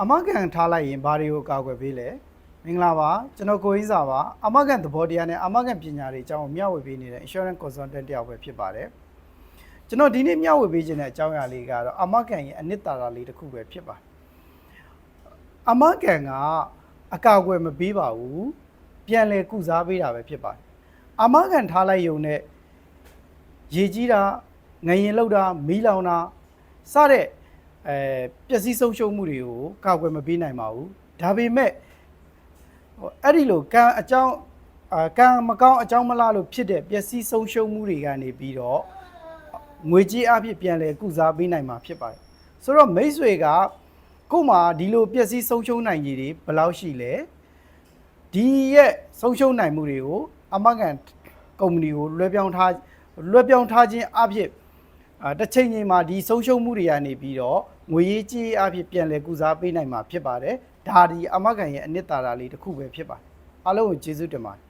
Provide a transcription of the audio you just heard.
အမကန်ထားလိုက်ရင်ဘာတွေကိုကာကွယ်ပေးလဲမင်္ဂလာပါကျွန်တော်ကိုရင်းစာပါအမကန်သဘောတရားနဲ့အမကန်ပညာတွေအကြောင်းကိုမျှဝေပေးနေတဲ့ insurance consultant တယောက်ပဲဖြစ်ပါတယ်ကျွန်တော်ဒီနေ့မျှဝေပေးခြင်းတဲ့အကြောင်းအရာလေးကတော့အမကန်ရဲ့အနှစ်သာရလေးတစ်ခုပဲဖြစ်ပါတယ်အမကန်ကအကာအကွယ်မပေးပါဘူးပြန်လဲကုစားပေးတာပဲဖြစ်ပါတယ်အမကန်ထားလိုက်ရုံနဲ့ရေကြီးတာငရင်လောက်တာမီးလောင်တာစတဲ့ အဲပျက်စီးဆုံးရှုံးမှုတွေကိုကာကွယ်မပေးနိုင်ပါဘူးဒါပေမဲ့ဟိုအဲ့ဒီလိုကံအကြောင်းအာကံမကောင်းအကြောင်းမလားလို့ဖြစ်တဲ့ပျက်စီးဆုံးရှုံးမှုတွေကနေပြီးတော့ငွေကြေးအဖြစ်ပြန်လဲကုစားပေးနိုင်မှာဖြစ်ပါတယ်ဆိုတော့မိတ်ဆွေကကို့မှာဒီလိုပျက်စီးဆုံးရှုံးနိုင်ကြီးတွေဘယ်လောက်ရှိလဲဒီရဲ့ဆုံးရှုံးနိုင်မှုတွေကိုအမကန်ကုမ္ပဏီကိုလွှဲပြောင်းထားလွှဲပြောင်းထားခြင်းအဖြစ် အာတစ်ချိန်ချိန်မှာဒီဆုံးရှုံးမှုတွေကနေပြီးတော့ငွေရေးကြေးအဖြစ်ပြန်လဲကုစားပေးနိုင်မှာဖြစ်ပါတယ်ဒါဒီအမကန်ရဲ့အနှစ်သာရလေးတစ်ခုပဲဖြစ်ပါတယ်အားလုံးကိုကျေးဇူးတင်ပါတယ်